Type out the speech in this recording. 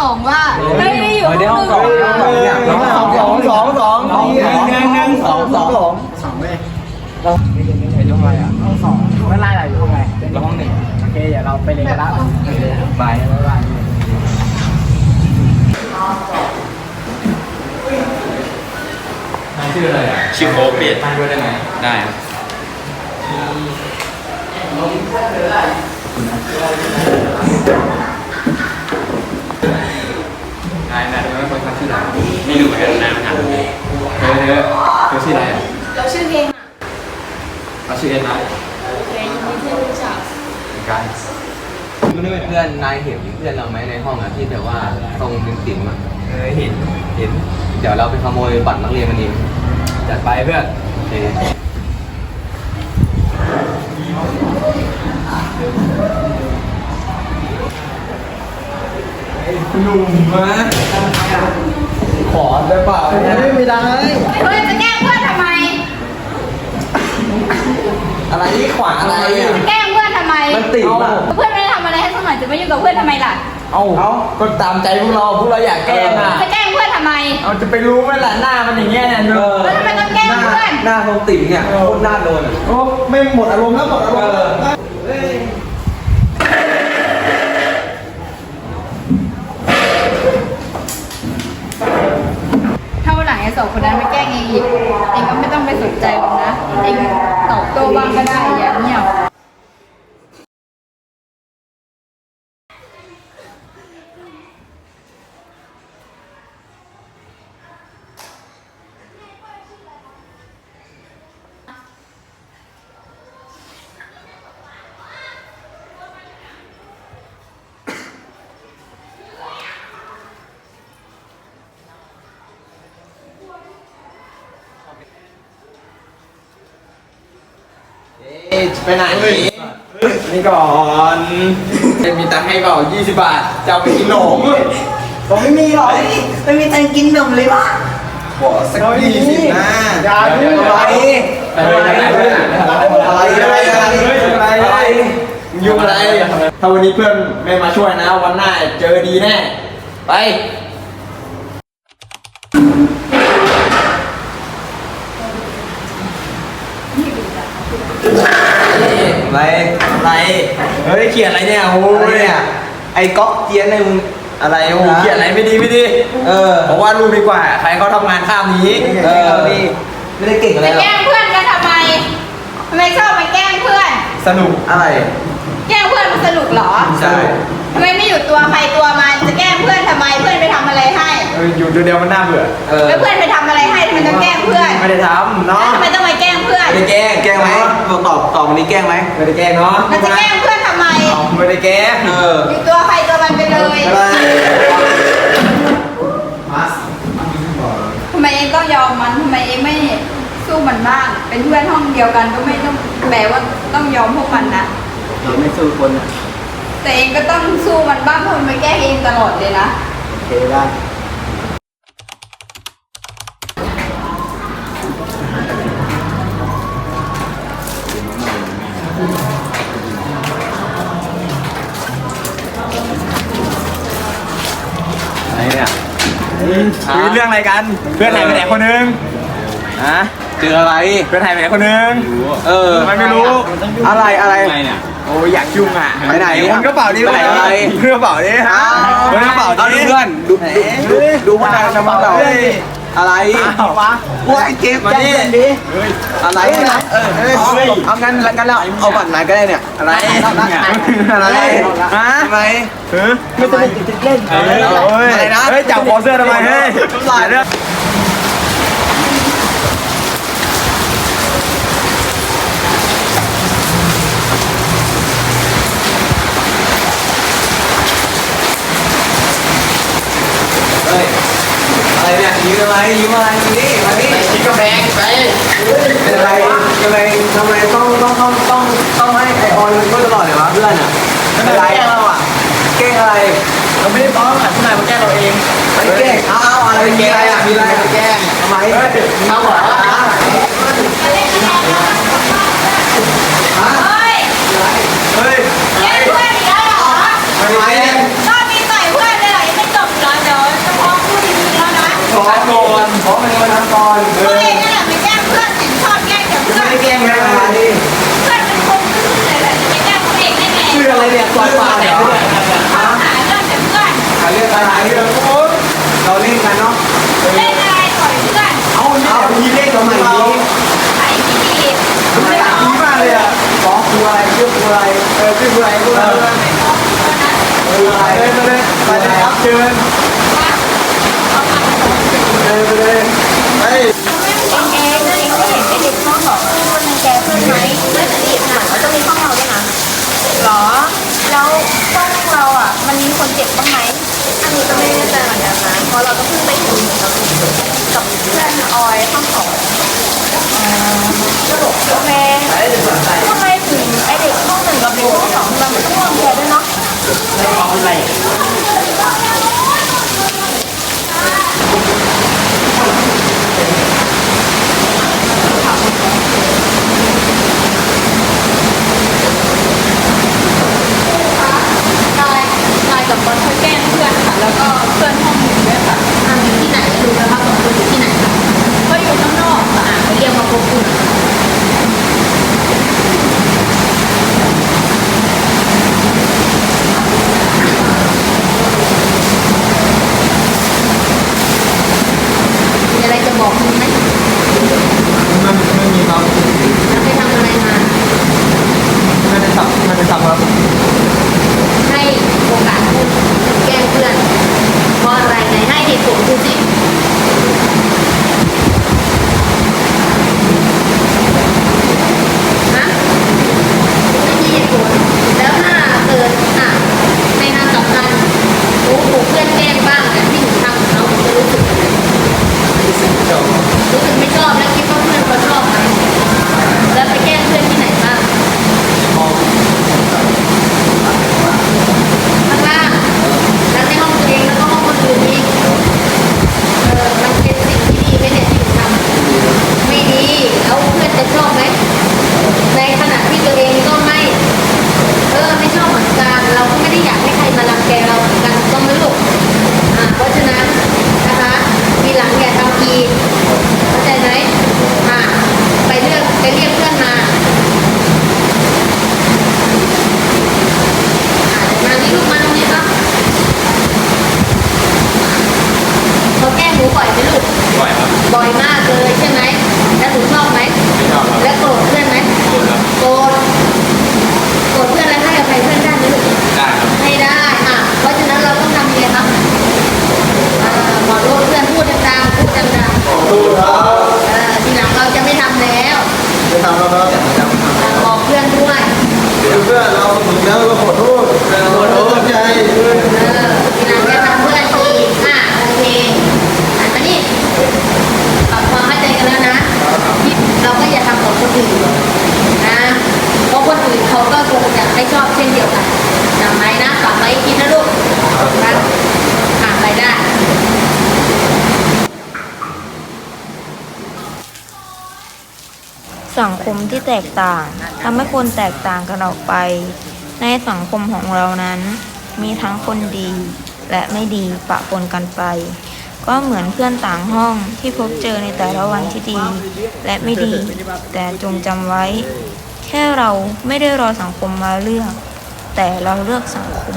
สองว่าไม่ได้อยู่ไม่ได้ห้องสองห้องสองเนี่ยสองสองสองสองสองสองสองสองสองสองเลยเห็นยังไงอะห้องสองไม่ไล่อะไรอยู่ห้องไงแล้วห้องหนึ่งโอเคเดี๋ยวเราไปเรียนกันละไปชื่ออะไรอะชื่อโคเปียดตั้งด้วยได้ไหมได้ครับนายนายทำไมไม่คนตั้ง ชื่ออะไรไม่รู้เหมือนกันนะมันหาดูเธอเธอเธอชื่ออะไรอะเราชื่อเพลงอะเราชื่อเอ็นนะเพลงที่เพื่อนรู้จักเหมือนกันมันไม่เป็นเพื่อนนายเห็นเพื่อนเราไหมในห้องอะที่แบบว่าตรงเป็นติ๋มอะเออเห็นเห็น เดี๋ยวเราไปขโมยบัตรนักเรียนมันเองจัดไปเพื่อนโอเหนุ่มมะขอได้เปล่าเนี่ยไม่ได้ เฮ้ยจะแกล้งเพื่อนทำไม อะไรนี่ขวางอะไรอะ จะแกล้งเพื่อนทำไม มันติดอะ เพื่อนไม่ได้ทำอะไรให้สักหน่อยจะมายุ่งกับเพื่อนทำไมล่ะ เอาก็ตามใจพวกเราพวกเราอยากแกล้งอะ จะแกล้งเพื่อนทำไม เอาจะไปรู้ไหมล่ะหน้ามันอย่างเงี้ยเนี่ยดูแล้วทำไมต้องแกล้งเพื่อน หน้าตรงติ่มเนี่ยโคตรหน้าโดนอะโอ้ไม่หมดอารมณ์แล้วหมดอารมณ์ ไปไหนนี่ก่อนมีตังค์ให้เปล่า20 บาท จะเอาไปกินขนมผมไม่มีหรอกไม่มีตังค์กินขนมเลยวะบอกสักยี่สิบนะอย่าดูอะไรอะไรอะไรอะไรอะไรยุ่งอะไร ถ้าวันนี้เพื่อนไม่มาช่วยนะ วันหน้าเจอดีแน่ ไป อะไรอะไรเฮ้ยเขียนอะไรเนี่ยโอ้ยเนี่ยไอ้ก๊อกเจียนเนี่ยมึงอะไรโอ้โหเขียนอะไรไม่ดีไม่ดีเออผมว่ารูปดีกว่าใครเขาทำงานข้ามนี้เออนี่ไม่ได้เก่งอะไรจะหรอแกล้งเพื่อนกันทำไมทำไมชอบมาแกล้งเพื่อน สนุกอะไร แกล้งเพื่อนมันสนุกเหรอใช่ทำไมไม่อยู่ตัวใครตัวมันจะแกล้งเพื่อนทำไมเพื่อนไปทำอะไรให้เอออยู่ตัวเดียวมันน่าเบื่อเออแล้วเพื่อนไปทำอะไรให้ทำไมต้องแกล้งเพื่อนไม่ได้ทำเนาะแล้วทำไมต้องมาแกล้งเพื่อน ไม่ได้แกล้งแกล้งไหมตอบตอบวันนี้แกล้งไหมไม่ได้แกล้งเนาะแล้วจะแกล้งเพื่อนทำไม ไม่ได้แกล้งเอออยู่ตัวใครตัวมันไปเลยอะไรทำไมเองต้องยอมมันทำไมเองไม่สู้มันบ้าง เป็นเพื่อนห้องเดียวกันก็ไม่ต้องแปลว่าต้องยอมพวกมันนะเราไม่สู้คนอะแต่เองก็ต้องสู้มันบ้างเพราะมันไปแกล้งเองตลอดเลยนะโอเคได้ คุยเรื่องอะไรกัน เพื่อนหายไปไหนคนนึงฮะเจออะไร เพื่อนหายไปไหนคนนึงเออทำไมไม่รู้ อะไรอะไรไงเนี่ยโอ้ยอยากยุ่งอะไปไหนคนกระเป๋าดิไปไหนคนกระเป๋าดิฮะคนกระเป๋าเอาดูดิเพื่อนดูดูดูว่านายทำเราเฮ้ย อะไรเอาวะว่าไอ้เก็บมาแจ้ดิงดิอะไรนะเออเอาเอางั้นแล้วกันแล้วเอาบัตรนายก็ได้เนี่ยอะไรอะไรฮะทำไมไม่ต้องเล่นอะไรนะเฮ้ยจับคอเสื้อทำไมเฮ้ยเรื่อง เฮ้ยอะไร เนี่ยยิ้มอะไรยิ้มอะไรนี่มานี่กระแบงไปเป็นอะไรทำไมทำไมต้องต้องต้องต้องต้องให้ไอออนมันช่วยตลอดเลยวะเพื่อนอะไม่เป็นไรเราอะเก่งอะไรเราไม่ได้ฟ้องอะทนายมาแก้เราเองไม่เก่งเอาเอาอะไรเก่งอะไรอะมีอะไรแก้ทำไมเขาบอกว่า ดิเสื้อชื่ออะไรเนี่ยปลาปลาเหรอขายเรื่องเอนหาเรื่ออะไรเรื่องโอ้ยเราเล่นกันเนาะเล่นอะไรต่อยเพื่อนเอาเอามีเล่นทำไมนี้ไอ้พี่ดีมันไม่หลัมากเลยอะสอกครูอะไรชื่อครูอะไรเออชื่อครูอะไรครูอรครูอะไรไปเลยไปเลยไปเลยครัเชิญไปเลอไปเลย จะมีห้องเราด้วยนะหรอ แล้วห้องเราอะ มันมีคนเจ็บบ้างไหมอันนี้ก็ไม่แน่ใจเหมือนกันนะเพราะเราก็เพิ่งไปถึงกับกับเพื่อนออยข้างสองโอเคทำไมถึงไอเด็กห้องหนึ่งกับเด็กห้องสองมันต้องรวมแชร์ด้วยเนาะไม่พอเป็นไร สังคมที่แตกต่างทำให้คนแตกต่างกันออกไป ในสังคมของเรานั้น มีทั้งคนดีและไม่ดีปะปนกันไป ก็เหมือนเพื่อนต่างห้องที่พบเจอในแต่ละวันที่ดี และไม่ดี แต่จงจำไว้ แค่เราไม่ได้รอสังคมมาเลือก แต่เราเลือกสังคม